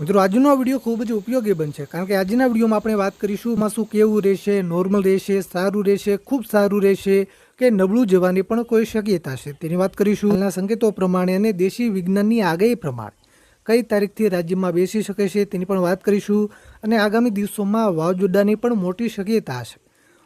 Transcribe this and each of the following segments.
મિત્રો, આજનો વીડિયો ખૂબ જ ઉપયોગી બનશે, કારણ કે આજના વિડીયોમાં આપણે વાત કરીશું એમાં શું કેવું રહેશે, નોર્મલ રહેશે, સારું રહેશે, ખૂબ સારું રહેશે કે નબળું જવાની પણ કોઈ શક્યતા છે. તેની વાત કરીશું એના સંકેતો પ્રમાણે અને દેશી વિજ્ઞાનની આગાહી પ્રમાણે. કઈ તારીખથી રાજ્યમાં બેસી શકે છે તેની પણ વાત કરીશું અને આગામી દિવસોમાં વાવાઝોડાની પણ મોટી શક્યતા છે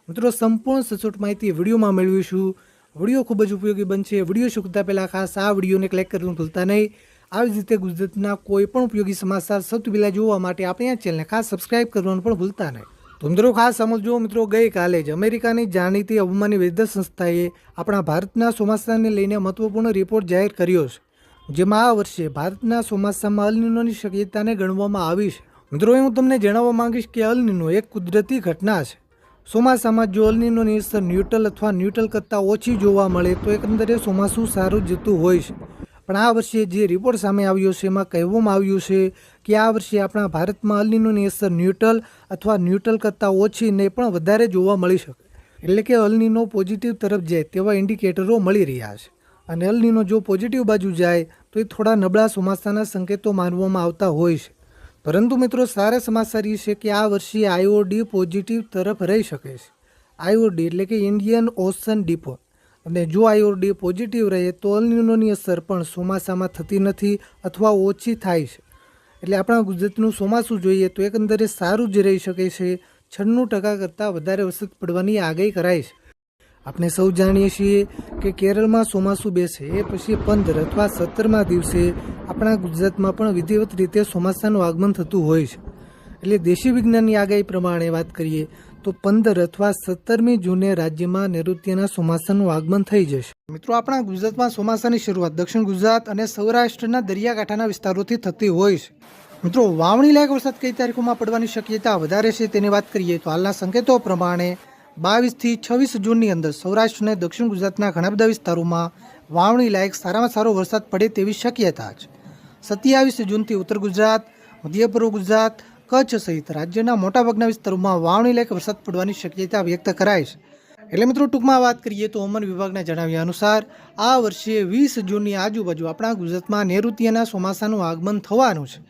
મિત્રો, સંપૂર્ણ સચોટ માહિતી વિડીયોમાં મેળવીશું. વીડિયો ખૂબ જ ઉપયોગી બનશે. વીડિયો શીખતા પહેલાં ખાસ આ વિડીયોને ક્લિક કરવાનું ભૂલતા નહીં. આવી જ રીતે ગુજરાતના કોઈ પણ ઉપયોગી સમાચાર સૌથી જોવા માટે આપણે આ ચેનલને ખાસ સબસ્ક્રાઇબ કરવાનું પણ ભૂલતા નહીં. તો મિત્રો ખાસ સમજો મિત્રો, ગઈકાલે જ અમેરિકાની જાણીતી અવમાની વેધ સંસ્થાએ આપણા ભારતના ચોમાસાને લઈને મહત્વપૂર્ણ રિપોર્ટ જાહેર કર્યો છે, જેમાં આ વર્ષે ભારતના ચોમાસામાં અલનિનોની શક્યતાને ગણવામાં આવી છે. મિત્રો, હું તમને જણાવવા માંગીશ કે અલનિનો એક કુદરતી ઘટના છે. ચોમાસામાં જો અલનિનોની અસર ન્યુટ્રલ અથવા ન્યુટ્રલ કરતાં ઓછી જોવા મળે તો એકંદરે ચોમાસું સારું જતું હોય છે. પણ આ વર્ષે જે રિપોર્ટ સામે આવ્યો છે, એમાં કહેવામાં આવ્યું છે કે આ વર્ષે આપણા ભારતમાં અલનીનોની અસર ન્યુટ્રલ અથવા ન્યુટ્રલ કરતાં ઓછી ને પણ વધારે જોવા મળી શકે. એટલે કે અલનીનો પોઝિટિવ તરફ જાય તેવા ઇન્ડિકેટરો મળી રહ્યા છે. અને અલનીનો જો પોઝિટિવ બાજુ જાય, તો એ થોડા નબળા ચોમાસાના સંકેતો માનવામાં આવતા હોય છે. પરંતુ મિત્રો, સારા સમાચાર એ છે કે આ વર્ષે આઈઓડી પોઝિટિવ તરફ રહી શકે છે. આઈઓડી એટલે કે ઇન્ડિયન ઓશન ડિપો અને જો આયોડી પોઝિટિવ રહે, તો અલનીનોની અસર પણ ચોમાસામાં થતી નથી અથવા ઓછી થાય છે. એટલે આપણા ગુજરાતનું ચોમાસું જોઈએ તો એકંદરે સારું જ રહી શકે છે. છન્નું ટકા કરતાં વધારે વરસાદ પડવાની આગાહી કરાય છે. આપણે સૌ જાણીએ છીએ કે કેરળમાં ચોમાસું બેસે, એ પછી પંદર અથવા સત્તરમાં દિવસે આપણા ગુજરાતમાં પણ વિધિવત રીતે ચોમાસાનું આગમન થતું હોય છે. એટલે દેશી વિજ્ઞાનની આગાહી પ્રમાણે વાત કરીએ તો પંદર અથવા સત્તરમી જૂને રાજ્યમાં નૈઋત્યના ચોમાસાનું આગમન થઈ જશે. મિત્રો, આપણા ગુજરાતમાં ચોમાસાની શરૂઆત દક્ષિણ ગુજરાત અને સૌરાષ્ટ્રના દરિયાકાંઠાના વિસ્તારોથી થતી હોય છે. મિત્રો, વાવણી લાયક વરસાદ કઈ તારીખોમાં પડવાની શક્યતા વધારે છે તેની વાત કરીએ તો હાલના સંકેતો પ્રમાણે બાવીસથી છવ્વીસ જૂનની અંદર સૌરાષ્ટ્ર અને દક્ષિણ ગુજરાતના ઘણા બધા વિસ્તારોમાં વાવણી લાયક સારામાં સારો વરસાદ પડે તેવી શક્યતા છે. સત્યાવીસ જૂનથી ઉત્તર ગુજરાત, મધ્ય પૂર્વ ગુજરાત કચ્છ સહિત રાજ્યના મોટાભાગના વિસ્તારોમાં વાવણી લાયક વરસાદ પડવાની શક્યતા વ્યક્ત કરાય છે. એટલે મિત્રો, ટૂંકમાં વાત કરીએ તો હવામાન વિભાગના જણાવ્યા અનુસાર, આ વર્ષે વીસ જૂનની આજુબાજુ આપણા ગુજરાતમાં નૈઋત્યના ચોમાસાનું આગમન થવાનું છે.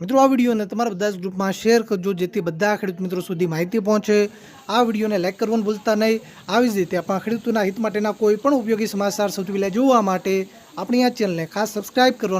મિત્રો, આ વિડીયોને તમારા બધા જ ગ્રુપમાં શેર કરજો, જેથી બધા ખેડૂત મિત્રો સુધી માહિતી પહોંચે. આ વિડીયોને લાઇક કરવાનું ભૂલતા નહીં. આવી જ રીતે આપણા ખેડૂતોના હિત માટેના કોઈ પણ ઉપયોગી સમાચાર સૌથી પહેલાં જોવા માટે આપણી આ ચેનલને ખાસ સબસ્ક્રાઇબ કરવાનું